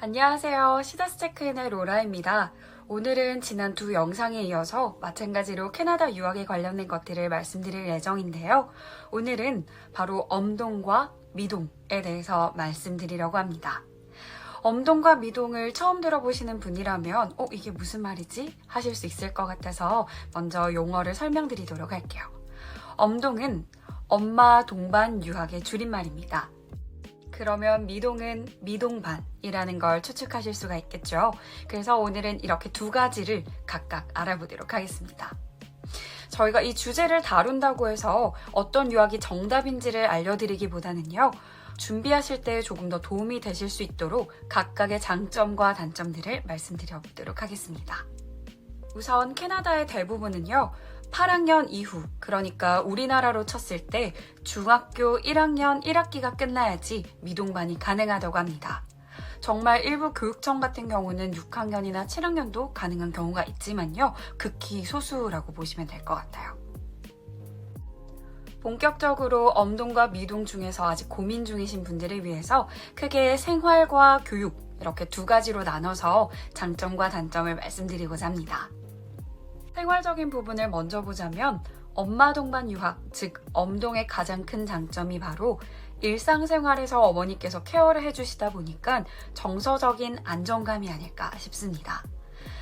안녕하세요. 시다스 체크인의 로라입니다. 오늘은 지난 두 영상에 이어서 마찬가지로 캐나다 유학에 관련된 것들을 말씀드릴 예정인데요. 오늘은 바로 엄동과 미동에 대해서 말씀드리려고 합니다. 엄동과 미동을 처음 들어보시는 분이라면, 어, 이게 무슨 말이지? 하실 수 있을 것 같아서 먼저 용어를 설명드리도록 할게요. 엄동은 엄마 동반 유학의 줄임말입니다. 그러면 미동은 미동반이라는 걸 추측하실 수가 있겠죠. 그래서 오늘은 이렇게 두 가지를 각각 알아보도록 하겠습니다. 저희가 이 주제를 다룬다고 해서 어떤 유학이 정답인지를 알려드리기보다는요. 준비하실 때 조금 더 도움이 되실 수 있도록 각각의 장점과 단점들을 말씀드려 보도록 하겠습니다. 우선 캐나다의 대부분은요. 8학년 이후, 그러니까 우리나라로 쳤을 때 중학교 1학년 1학기가 끝나야지 미동반이 가능하다고 합니다. 정말 일부 교육청 같은 경우는 6학년이나 7학년도 가능한 경우가 있지만요. 극히 소수라고 보시면 될 것 같아요. 본격적으로 엄동과 미동 중에서 아직 고민 중이신 분들을 위해서 크게 생활과 교육 이렇게 두 가지로 나눠서 장점과 단점을 말씀드리고자 합니다. 생활적인 부분을 먼저 보자면 엄마 동반 유학, 즉 엄동의 가장 큰 장점이 바로 일상생활에서 어머니께서 케어를 해주시다 보니까 정서적인 안정감이 아닐까 싶습니다.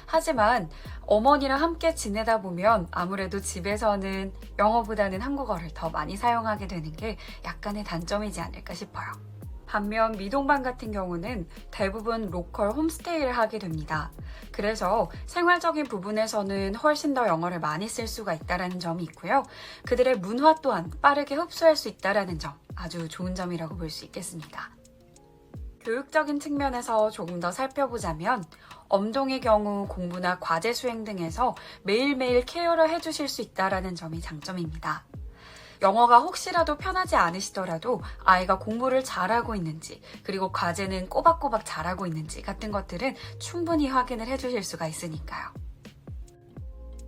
하지만 어머니랑 함께 지내다 보면 아무래도 집에서는 영어보다는 한국어를 더 많이 사용하게 되는 게 약간의 단점이지 않을까 싶어요. 반면 미동반 같은 경우는 대부분 로컬 홈스테이를 하게 됩니다. 그래서 생활적인 부분에서는 훨씬 더 영어를 많이 쓸 수가 있다는 점이 있고요. 그들의 문화 또한 빠르게 흡수할 수 있다는 점 아주 좋은 점이라고 볼 수 있겠습니다. 교육적인 측면에서 조금 더 살펴보자면 엄동의 경우 공부나 과제 수행 등에서 매일매일 케어를 해주실 수 있다는 점이 장점입니다. 영어가 혹시라도 편하지 않으시더라도 아이가 공부를 잘하고 있는지, 그리고 과제는 꼬박꼬박 잘하고 있는지 같은 것들은 충분히 확인을 해주실 수가 있으니까요.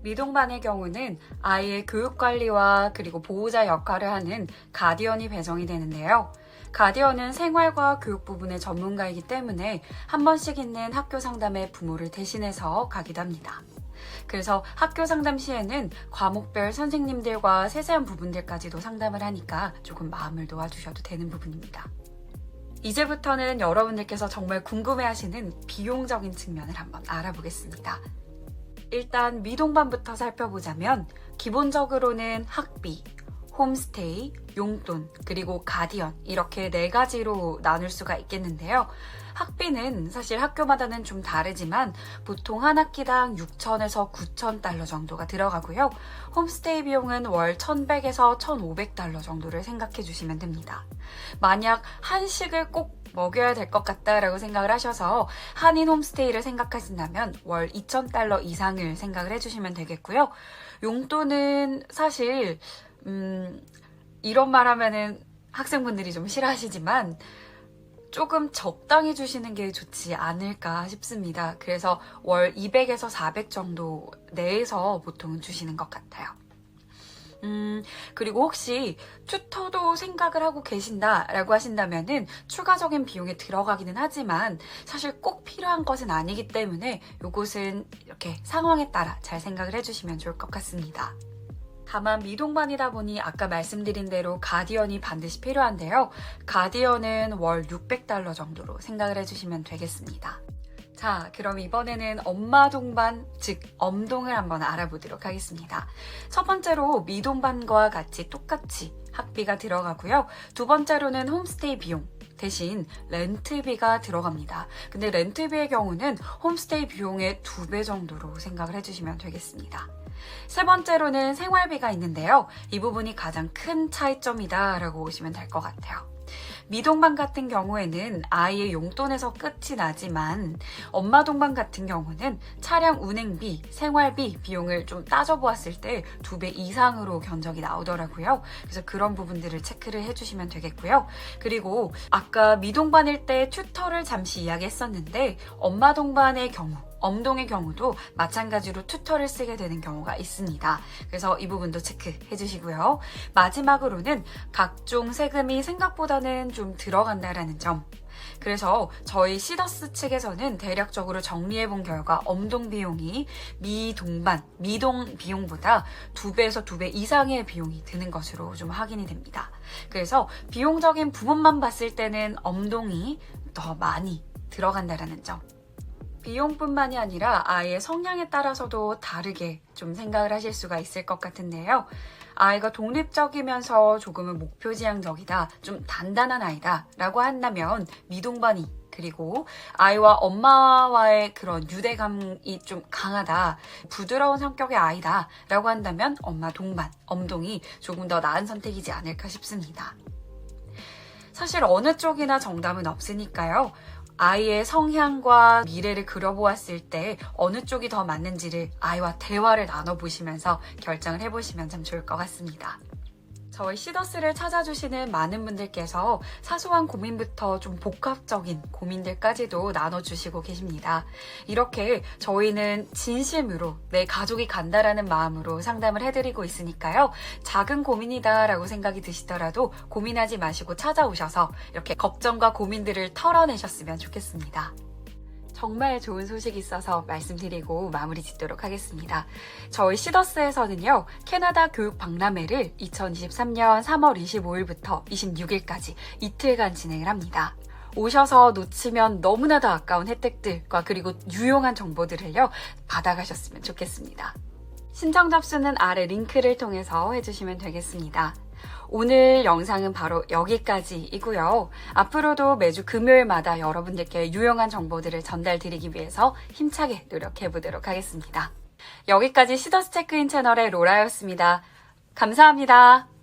미동반의 경우는 아이의 교육 관리와 그리고 보호자 역할을 하는 가디언이 배정이 되는데요. 가디언은 생활과 교육 부분의 전문가이기 때문에 한 번씩 있는 학교 상담에 부모를 대신해서 가기도 합니다. 그래서 학교 상담 시에는 과목별 선생님들과 세세한 부분들까지도 상담을 하니까 조금 마음을 놓아주셔도 되는 부분입니다. 이제부터는 여러분들께서 정말 궁금해하시는 비용적인 측면을 한번 알아보겠습니다. 일단 미동반부터 살펴보자면 기본적으로는 학비, 홈스테이, 용돈, 그리고 가디언 이렇게 네 가지로 나눌 수가 있겠는데요. 학비는 사실 학교마다는 좀 다르지만 보통 한 학기당 6천에서 9천 달러 정도가 들어가고요. 홈스테이 비용은 월 1,100에서 1,500달러 정도를 생각해 주시면 됩니다. 만약 한식을 꼭 먹여야 될 것 같다라고 생각을 하셔서 한인 홈스테이를 생각하신다면 월 2,000달러 이상을 생각을 해주시면 되겠고요. 용돈은 사실 음, 이런 말 하면은 학생분들이 좀 싫어하시지만 조금 적당히 주시는 게 좋지 않을까 싶습니다. 그래서 월 200에서 400 정도 내에서 보통 주시는 것 같아요. 음, 그리고 혹시 튜터도 생각을 하고 계신다라고 하신다면은 추가적인 비용이 들어가기는 하지만 사실 꼭 필요한 것은 아니기 때문에 이곳은 이렇게 상황에 따라 잘 생각을 해주시면 좋을 것 같습니다. 다만 미동반이다 보니 아까 말씀드린 대로 가디언이 반드시 필요한데요. 가디언은 월 600달러 정도로 생각을 해주시면 되겠습니다. 자, 그럼 이번에는 엄마 동반, 즉 엄동을 한번 알아보도록 하겠습니다. 첫 번째로 미동반과 같이 똑같이 학비가 들어가고요. 두 번째로는 홈스테이 비용, 대신 렌트비가 들어갑니다. 근데 렌트비의 경우는 홈스테이 비용의 두 배 정도로 생각을 해주시면 되겠습니다. 세 번째로는 생활비가 있는데요. 이 부분이 가장 큰 차이점이다 라고 보시면 될 것 같아요. 미동반 같은 경우에는 아이의 용돈에서 끝이 나지만 엄마 동반 같은 경우는 차량 운행비, 생활비 비용을 좀 따져보았을 때 두 배 이상으로 견적이 나오더라고요. 그래서 그런 부분들을 체크를 해주시면 되겠고요. 그리고 아까 미동반일 때 튜터를 잠시 이야기했었는데 엄마 동반의 경우 엄동의 경우도 마찬가지로 튜터를 쓰게 되는 경우가 있습니다. 그래서 이 부분도 체크해 주시고요. 마지막으로는 각종 세금이 생각보다는 좀 들어간다라는 점. 그래서 저희 시더스 측에서는 대략적으로 정리해 본 결과 엄동 비용이 미동반, 미동 비용보다 두 배에서 두 배 이상의 비용이 드는 것으로 좀 확인이 됩니다. 그래서 비용적인 부분만 봤을 때는 엄동이 더 많이 들어간다라는 점. 비용뿐만이 아니라 아이의 성향에 따라서도 다르게 좀 생각을 하실 수가 있을 것 같은데요. 아이가 독립적이면서 조금은 목표지향적이다, 좀 단단한 아이다 라고 한다면 미동반이 그리고 아이와 엄마와의 그런 유대감이 좀 강하다, 부드러운 성격의 아이다 라고 한다면 엄마 동반, 엄동이 조금 더 나은 선택이지 않을까 싶습니다. 사실 어느 쪽이나 정답은 없으니까요. 아이의 성향과 미래를 그려보았을 때 어느 쪽이 더 맞는지를 아이와 대화를 나눠보시면서 결정을 해보시면 참 좋을 것 같습니다. 저희 시더스를 찾아주시는 많은 분들께서 사소한 고민부터 좀 복합적인 고민들까지도 나눠주시고 계십니다. 이렇게 저희는 진심으로 내 가족이 간다라는 마음으로 상담을 해드리고 있으니까요. 작은 고민이다라고 생각이 드시더라도 고민하지 마시고 찾아오셔서 이렇게 걱정과 고민들을 털어내셨으면 좋겠습니다. 정말 좋은 소식이 있어서 말씀드리고 마무리 짓도록 하겠습니다. 저희 시더스에서는요, 캐나다 교육 박람회를 2023년 3월 25일부터 26일까지 이틀간 진행을 합니다. 오셔서 놓치면 너무나도 아까운 혜택들과 그리고 유용한 정보들을요, 받아가셨으면 좋겠습니다. 신청 접수는 아래 링크를 통해서 해주시면 되겠습니다. 오늘 영상은 바로 여기까지이고요. 앞으로도 매주 금요일마다 여러분들께 유용한 정보들을 전달드리기 위해서 힘차게 노력해 보도록 하겠습니다. 여기까지 시더스 체크인 채널의 로라였습니다. 감사합니다.